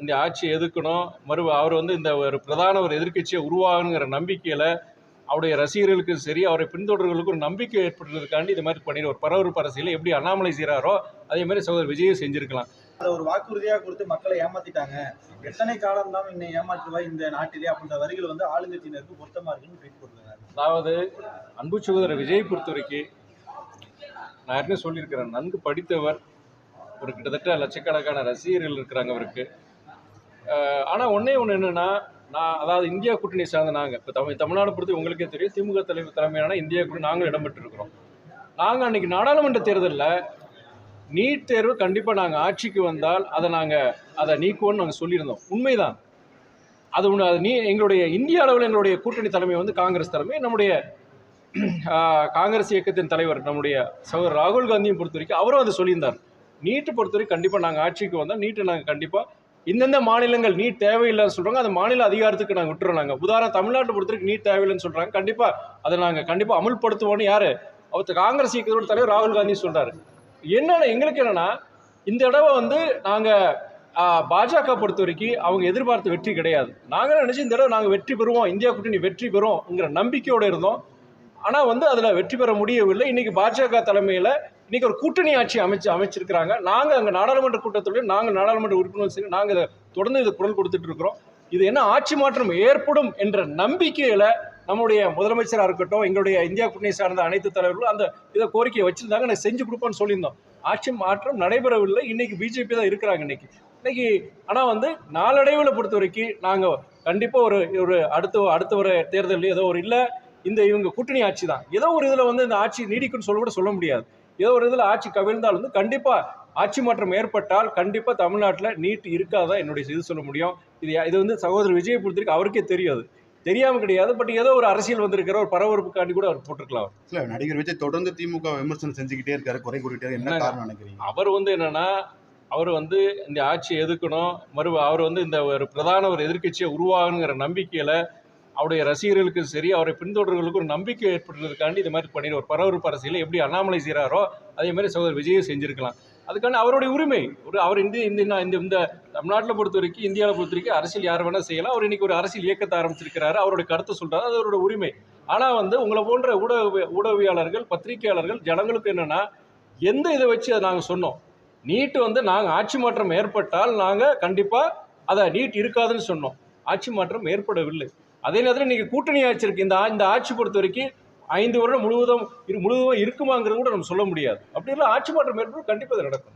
இந்த ஆட்சியை எதிர்க்கணும். மறு அவர் வந்து இந்த ஒரு பிரதான ஒரு எதிர்க்கட்சியை உருவாகணுங்கிற நம்பிக்கையில் அவருடைய ரசிகர்களுக்கும் சரி அவரை பின்தொடர்களுக்கும் ஒரு நம்பிக்கை ஏற்படுறதுக்காண்டி இது மாதிரி பண்ணிடு ஒரு பரபரப்பு அரசியலை எப்படி அண்ணாமலை செய்கிறாரோ அதே மாதிரி சகோதரர் விஜயும் செஞ்சிருக்கலாம். அதை ஒரு வாக்குறுதியா கொடுத்து மக்களை ஏமாத்திட்டாங்க. எத்தனை காலம் தான் இன்னை ஏமாற்றுவாய் இந்த நாட்டிலே அப்படின்ற வரிகள் வந்து ஆளுங்கட்சியினருக்கு பொருத்தமா இருக்குன்னு ட்வீட் போட்டுருக்காங்க. அதாவது அன்பு சகோதரர் விஜய் பொறுத்த வரைக்கும் நான் ஏற்கனவே சொல்லியிருக்கிறேன் நன்கு படித்தவர் ஒரு கிட்டத்தட்ட லட்சக்கணக்கான ரசிகர்கள் இருக்கிறாங்க அவருக்கு. ஆனால் ஒன்றே ஒன்று என்னென்னா நான் அதாவது இந்தியா கூட்டணி சார்ந்த நாங்கள் இப்போ தமிழ் தமிழ்நாடு பொறுத்து உங்களுக்கே தெரியும் திமுக தலைவர் தலைமையிலான இந்தியா கூட்டணி நாங்கள் இடம்பெற்றிருக்கிறோம். நாங்கள் அன்றைக்கி நாடாளுமன்ற தேர்தலில் நீட் தேர்வு கண்டிப்பாக நாங்கள் ஆட்சிக்கு வந்தால் அதை நாங்கள் அதை நீக்குவோன்னு நாங்கள் சொல்லியிருந்தோம். உண்மைதான். அது ஒன்று அது நீ எங்களுடைய இந்திய அளவில் எங்களுடைய கூட்டணி தலைமை வந்து காங்கிரஸ் தலைமை. நம்முடைய காங்கிரஸ் இயக்கத்தின் தலைவர் நம்முடைய சகோதரர் ராகுல் காந்தியும் பொறுத்த வரைக்கும் அவரும் அதை சொல்லியிருந்தார். நீட்டு பொறுத்த வரைக்கும் கண்டிப்பாக நாங்கள் ஆட்சிக்கு வந்தால் நீட்டை நாங்கள் கண்டிப்பாக இந்தந்த மாநிலங்கள் நீட் தேவையில்லைன்னு சொல்கிறாங்க அந்த மாநில அதிகாரத்துக்கு நாங்கள் விட்டுறோம் நாங்கள் உதாரணம் தமிழ்நாட்டை பொறுத்த வரைக்கும் நீட் தேவையில்லைன்னு சொல்கிறாங்க கண்டிப்பாக அதை நாங்கள் கண்டிப்பாக அமுல்படுத்துவோன்னு யார்? அவர் காங்கிரஸ் இயக்கத்தோட தலைவர் ராகுல் காந்தி சொல்கிறாரு என்னென்ன எங்களுக்கு என்னென்னா இந்த தடவை வந்து நாங்கள் பாஜக பொறுத்த வரைக்கும் அவங்க எதிர்பார்த்த வெற்றி கிடையாது. நாங்கள் நினச்சி இந்த தடவை நாங்கள் வெற்றி பெறுவோம் இந்தியா கூட்டணி வெற்றி பெறுவோம்ங்கிற நம்பிக்கையோடு இருந்தோம். ஆனால் வந்து அதில் வெற்றி பெற முடியவில்லை. இன்றைக்கி பாஜக தலைமையில் இன்றைக்கி ஒரு கூட்டணி ஆட்சி அமைச்சு அமைச்சிருக்கிறாங்க. நாங்கள் அங்கே நாடாளுமன்ற கூட்டத்தில் நாங்கள் நாடாளுமன்ற உறுப்பினர் சரி நாங்கள் இதை தொடர்ந்து இதை குரல் கொடுத்துட்டு இருக்கிறோம். இது என்ன ஆட்சி மாற்றம் ஏற்படும் என்ற நம்பிக்கையில் நம்முடைய முதலமைச்சராக இருக்கட்டும் எங்களுடைய இந்தியா கூட்டணி சார்ந்த அனைத்து தலைவர்களும் அந்த இதை கோரிக்கையை வச்சுருந்தாங்க. நான் செஞ்சு கொடுப்போம்னு சொல்லியிருந்தோம். ஆட்சி மாற்றம் நடைபெறவில்லை. இன்றைக்கி பிஜேபி தான் இருக்கிறாங்க இன்னைக்கு. இன்றைக்கி ஆனால் வந்து நாளடைவில் பொறுத்த வரைக்கும் நாங்கள் கண்டிப்பாக ஒரு ஒரு அடுத்த அடுத்த ஒரு தேர்தல் ஏதோ ஒரு இல்லை. இந்த இவங்க கூட்டணி ஆட்சி தான் ஏதோ ஒரு இதில் வந்து இந்த ஆட்சி நீடிக்கும்னு சொல்ல கூட சொல்ல முடியாது. ஏதோ ஒரு இதில் ஆட்சி கவிழ்ந்தால் வந்து கண்டிப்பாக ஆட்சி மாற்றம் ஏற்பட்டால் கண்டிப்பாக தமிழ்நாட்டில் நீட் இருக்காதான் என்னுடைய இது சொல்ல முடியும். இது இது வந்து சகோதரர் விஜய் பொறுத்திருக்கு அவருக்கே தெரியாது. தெரியாமல் கிடையாது. பட் ஏதோ ஒரு அரசியல் வந்திருக்கிற ஒரு பரபரப்புக்காண்டி கூட அவர் போட்டிருக்கலாம் இல்ல நடிகர் விஜய் தொடர்ந்து திமுக விமர்சனம் செஞ்சுக்கிட்டே இருக்காரு குறை இருக்காரு. என்ன? காரணம் நினைக்கிறீங்க? அவர் வந்து என்னன்னா அவர் வந்து இந்த ஆட்சியை எதிர்க்கணும். மறு அவர் வந்து இந்த ஒரு பிரதான ஒரு எதிர்க்கட்சியை உருவாகணுங்கிற நம்பிக்கையில் அவருடைய ரசிகர்களுக்கும் சரி அவரை பின்தொடர்களுக்கும் ஒரு நம்பிக்கை ஏற்படுறதுக்காண்டி இது மாதிரி பண்ணிடு ஒரு பரபரப்பு அரசியலை எப்படி அண்ணாமலை செய்கிறாரோ அதே மாதிரி சகோதரர் விஜயும் செஞ்சிருக்கலாம். அதுக்கான அவருடைய உரிமை ஒரு அவர் இந்த இந்த இந்த இந்த தமிழ்நாட்டில் பொறுத்த வரைக்கும் இந்தியாவில் பொறுத்த வரைக்கும் அரசியல் யார் வேணால் செய்யலாம். அவர் இன்னைக்கு ஒரு அரசியல் இயக்கத்தை ஆரம்பிச்சிருக்கிறாரு. அவருடைய கருத்தை சொல்கிறார் அது அவரோட உரிமை. ஆனால் வந்து உங்களை போன்ற ஊடக ஊடகவியாளர்கள் பத்திரிகையாளர்கள் ஜனங்களுக்கு என்னன்னா எந்த இதை வச்சு அதை நாங்கள் சொன்னோம்? நீட்டு வந்து நாங்கள் ஆட்சி மாற்றம் ஏற்பட்டால் நாங்கள் கண்டிப்பாக அதை நீட் இருக்காதுன்னு சொன்னோம். ஆட்சி மாற்றம் ஏற்படவில்லை. அதே நேரத்தில் நீங்கள் கூட்டணி ஆட்சி இருக்கு. இந்த இந்த ஆட்சி பொறுத்த வரைக்கும் ஐந்து வருடம் முழுவதும் இரு முழுவதும் இருக்குமாங்கிறது கூட நம்ம சொல்ல முடியாது. அப்படி இல்லை ஆட்சி மாற்றம் ஏற்படும் கண்டிப்பாக அது நடக்கும்.